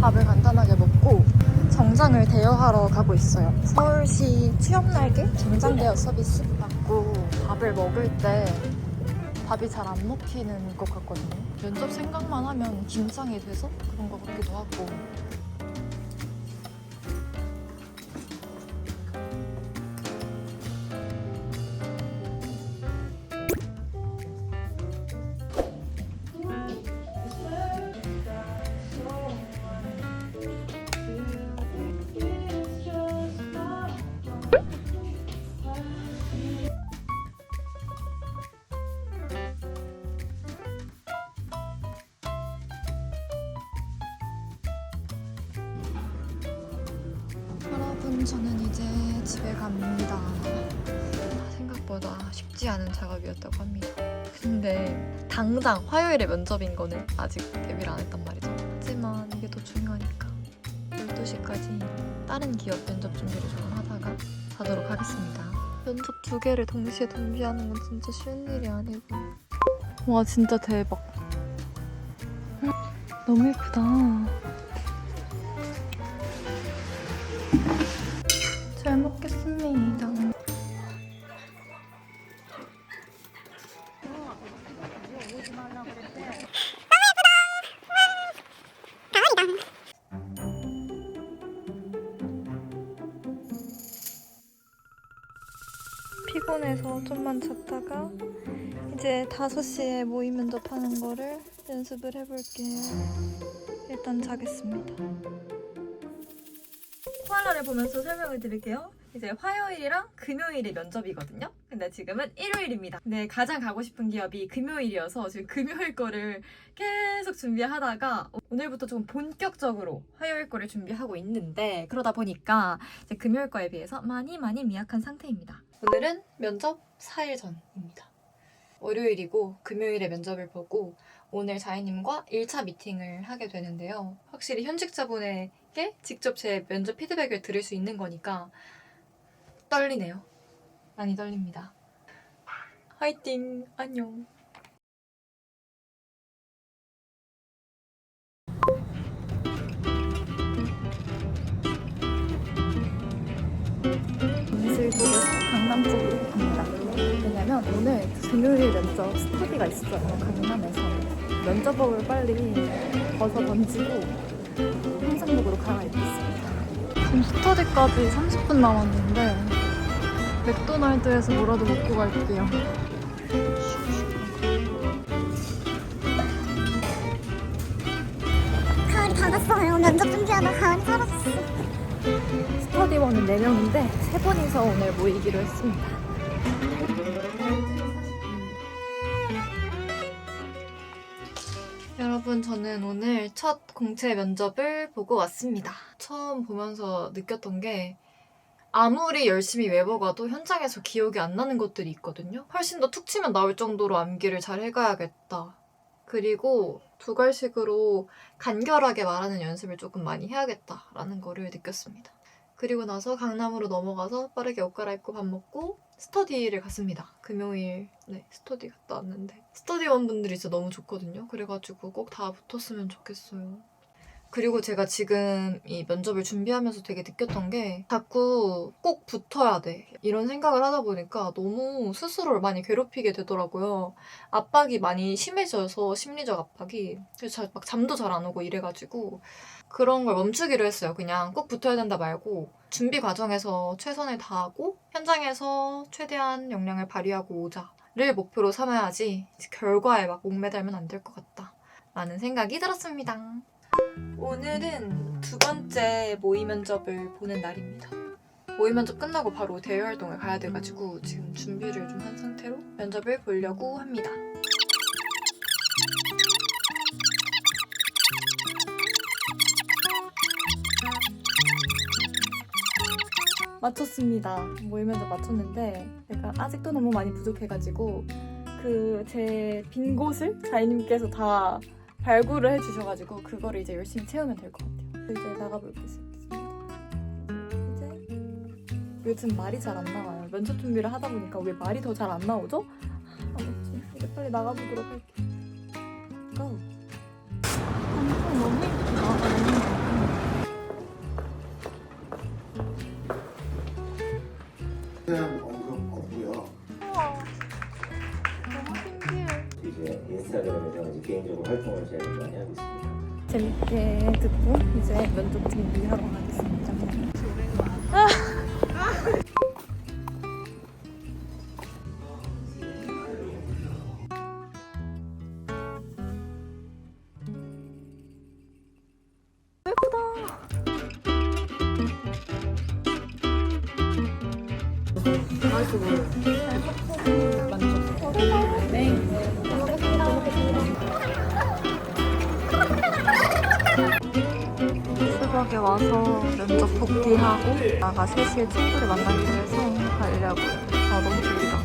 밥을 간단하게 먹고 정장을 대여하러 가고 있어요. 서울시 취업날개 정장 대여 서비스 받고 밥을 먹을 때 밥이 잘 안 먹히는 것 같거든요. 면접 생각만 하면 긴장이 돼서 그런 것 같기도 하고. 저는 이제 집에 갑니다. 생각보다 쉽지 않은 작업이었다고 합니다. 근데 당장 화요일에 면접인 거는 아직 데뷔를 안 했단 말이죠. 하지만 이게 더 중요하니까 12시까지 다른 기업 면접 준비를 조금 하다가 가도록 하겠습니다. 면접 두 개를 동시에 준비하는 건 진짜 쉬운 일이 아니고 와 진짜 대박 너무 예쁘다 먹겠습니다. 피곤해서 좀만 잤다가 이제 5시에 모의 면접하는 거를 연습을 해볼게요. 일단 자겠습니다. 코알라를 보면서 설명을 드릴게요. 이제 화요일이랑 금요일이 면접이거든요. 근데 지금은 일요일입니다. 근데 가장 가고 싶은 기업이 금요일이어서 지금 금요일 거를 계속 준비하다가 오늘부터 조금 본격적으로 화요일 거를 준비하고 있는데 그러다 보니까 이제 금요일 거에 비해서 많이 많이 미약한 상태입니다. 오늘은 면접 4일 전입니다. 월요일이고 금요일에 면접을 보고 오늘 자이님과 1차 미팅을 하게 되는데요. 확실히 현직자분 에게 직접 제 면접 피드백을 들을 수 있는 거니까 떨리네요. 많이 떨립니다. 화이팅! 안녕! 미술국에서 강남 쪽으로 갑니다. 왜냐면 오늘 금요일 면접 스터디가 있어요. 강남에서. 면접복을 빨리 벗어 던지고 항상복으로 갈아입겠습니다. 지금 스터디까지 30분 남았는데 맥도날드에서 뭐라도 먹고 갈게요. 가을이 다 갔어요. 면접 준비하다 가을이 사라졌어. 스터디원은 4명인데 3분이서 오늘 모이기로 했습니다. 여러분, 저는 오늘 첫 공채 면접을 보고 왔습니다. 처음 보면서 느꼈던 게 아무리 열심히 외워가도 현장에서 기억이 안 나는 것들이 있거든요. 훨씬 더 툭 치면 나올 정도로 암기를 잘 해가야겠다. 그리고 두갈식으로 간결하게 말하는 연습을 조금 많이 해야겠다라는 거를 느꼈습니다. 그리고 나서 강남으로 넘어가서 빠르게 옷 갈아입고 밥 먹고 스터디를 갔습니다. 금요일 네 스터디 갔다 왔는데 스터디원 분들이 진짜 너무 좋거든요. 그래가지고 꼭 다 붙었으면 좋겠어요. 그리고 제가 지금 이 면접을 준비하면서 되게 느꼈던 게 자꾸 꼭 붙어야 돼 이런 생각을 하다 보니까 너무 스스로를 많이 괴롭히게 되더라고요. 압박이 많이 심해져서 심리적 압박이 그래서 자- 막 잠도 잘 안 오고 이래가지고 그런 걸 멈추기로 했어요. 그냥 꼭 붙어야 된다 말고 준비 과정에서 최선을 다하고 현장에서 최대한 역량을 발휘하고 오자를 목표로 삼아야지 결과에 막 목매달면 안 될 것 같다. 라는 생각이 들었습니다. 오늘은 두 번째 모의 면접을 보는 날입니다. 모의 면접 끝나고 바로 대외 활동을 가야 돼가지고 지금 준비를 좀 한 상태로 면접을 보려고 합니다. 마쳤습니다. 모의 면접 마쳤는데 제가 아직도 너무 많이 부족해가지고 그 제 빈 곳을 자이님께서 다 발굴을 해주셔가지고 그거를 이제 열심히 채우면 될 것 같아요. 이제 나가보겠습니다. 이제 요즘 말이 잘 안 나와요. 면접 준비를 하다 보니까 왜 말이 더 잘 안 나오죠? 아무튼 이제 빨리 나가보도록 할게요. 고! 재밌게 듣고 이제 면접 준비하러 가겠습니다. 새벽에 와서 면접 복귀하고 나가 3시에 친구를 만나기로 해서 가려고요. 아 너무 졸리다.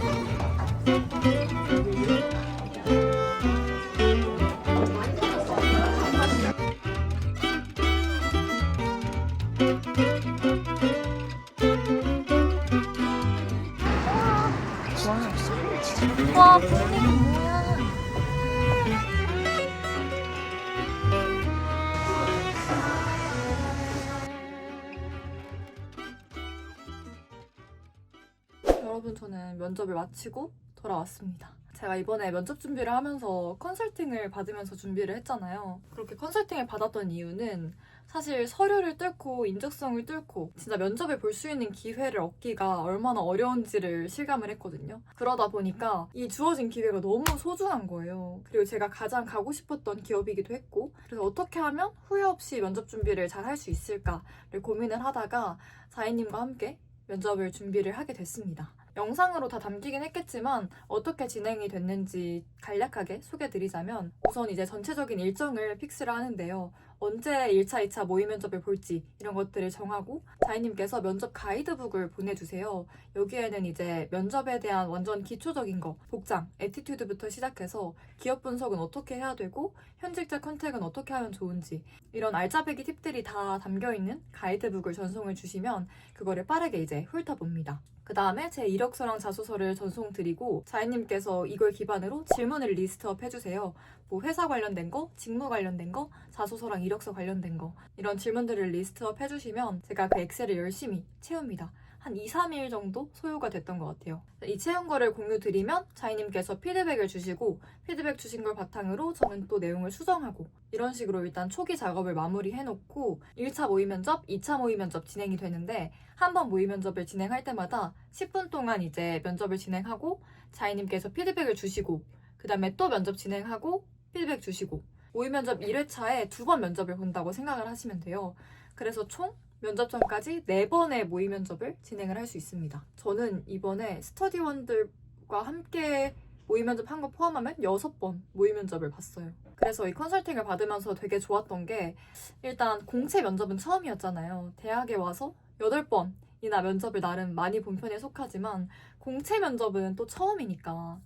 저는 면접을 마치고 돌아왔습니다. 제가 이번에 면접 준비를 하면서 컨설팅을 받으면서 준비를 했잖아요. 그렇게 컨설팅을 받았던 이유는 사실 서류를 뚫고 인적성을 뚫고 진짜 면접을 볼수 있는 기회를 얻기가 얼마나 어려운지를 실감을 했거든요. 그러다 보니까 이 주어진 기회가 너무 소중한 거예요. 그리고 제가 가장 가고 싶었던 기업이기도 했고 그래서 어떻게 하면 후회 없이 면접 준비를 잘 할 수 있을까를 고민을 하다가 자이님과 함께 면접을 준비를 하게 됐습니다. 영상으로 다 담기긴 했겠지만 어떻게 진행이 됐는지 간략하게 소개드리자면 우선 이제 전체적인 일정을 픽스를 하는데요. 언제 1차, 2차 모의 면접을 볼지 이런 것들을 정하고 자이님께서 면접 가이드북을 보내주세요. 여기에는 이제 면접에 대한 완전 기초적인 거, 복장, 에티튜드부터 시작해서 기업 분석은 어떻게 해야 되고 현직자 컨택은 어떻게 하면 좋은지 이런 알짜배기 팁들이 다 담겨있는 가이드북을 전송을 주시면 그거를 빠르게 이제 훑어봅니다. 그 다음에 제 이력서랑 자소서를 전송드리고 자이님께서 이걸 기반으로 질문을 리스트업 해주세요. 뭐 회사 관련된 거, 직무 관련된 거, 자소서랑 이력서 관련된 거 이런 질문들을 리스트업 해주시면 제가 그 엑셀을 열심히 채웁니다. 한 2, 3일 정도 소요가 됐던 것 같아요. 이 채운 거를 공유 드리면 자이님께서 피드백을 주시고 피드백 주신 걸 바탕으로 저는 또 내용을 수정하고 이런 식으로 일단 초기 작업을 마무리해 놓고 1차 모의 면접, 2차 모의 면접 진행이 되는데 한 번 모의 면접을 진행할 때마다 10분 동안 이제 면접을 진행하고 자이님께서 피드백을 주시고 그 다음에 또 면접 진행하고 피드백 주시고 모의 면접 1회차에 두 번 면접을 본다고 생각을 하시면 돼요. 그래서 총 면접 전까지 4번의 모의 면접을 진행을 할 수 있습니다. 저는 이번에 스터디원들과 함께 모의 면접 한 거 포함하면 6번 모의 면접을 봤어요. 그래서 이 컨설팅을 받으면서 되게 좋았던 게 일단 공채 면접은 처음이었잖아요. 대학에 와서 8번이나 면접을 나름 많이 본 편에 속하지만 공채 면접은 또 처음이니까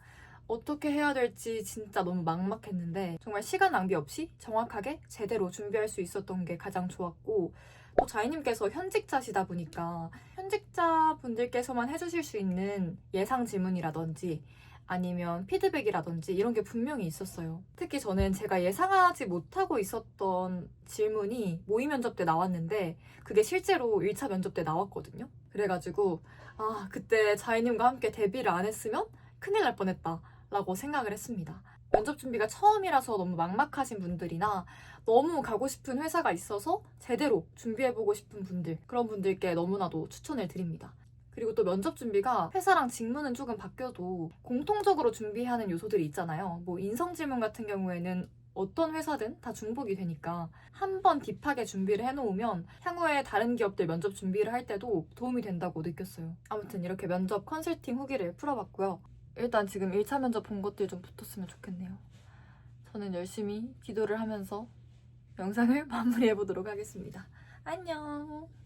어떻게 해야 될지 진짜 너무 막막했는데 정말 시간 낭비 없이 정확하게 제대로 준비할 수 있었던 게 가장 좋았고 또 자이님께서 현직자시다 보니까 현직자분들께서만 해주실 수 있는 예상 질문이라든지 아니면 피드백이라든지 이런 게 분명히 있었어요. 특히 저는 제가 예상하지 못하고 있었던 질문이 모의 면접 때 나왔는데 그게 실제로 1차 면접 때 나왔거든요. 그래가지고 아 그때 자이님과 함께 데뷔를 안 했으면 큰일 날 뻔했다 라고 생각을 했습니다. 면접 준비가 처음이라서 너무 막막하신 분들이나 너무 가고 싶은 회사가 있어서 제대로 준비해보고 싶은 분들 그런 분들께 너무나도 추천을 드립니다. 그리고 또 면접 준비가 회사랑 직무는 조금 바뀌어도 공통적으로 준비하는 요소들이 있잖아요. 뭐 인성 질문 같은 경우에는 어떤 회사든 다 중복이 되니까 한 번 딥하게 준비를 해놓으면 향후에 다른 기업들 면접 준비를 할 때도 도움이 된다고 느꼈어요. 아무튼 이렇게 면접 컨설팅 후기를 풀어봤고요. 일단 지금 1차 면접 본 것들 좀 붙었으면 좋겠네요. 저는 열심히 기도를 하면서 영상을 마무리해 보도록 하겠습니다. 안녕!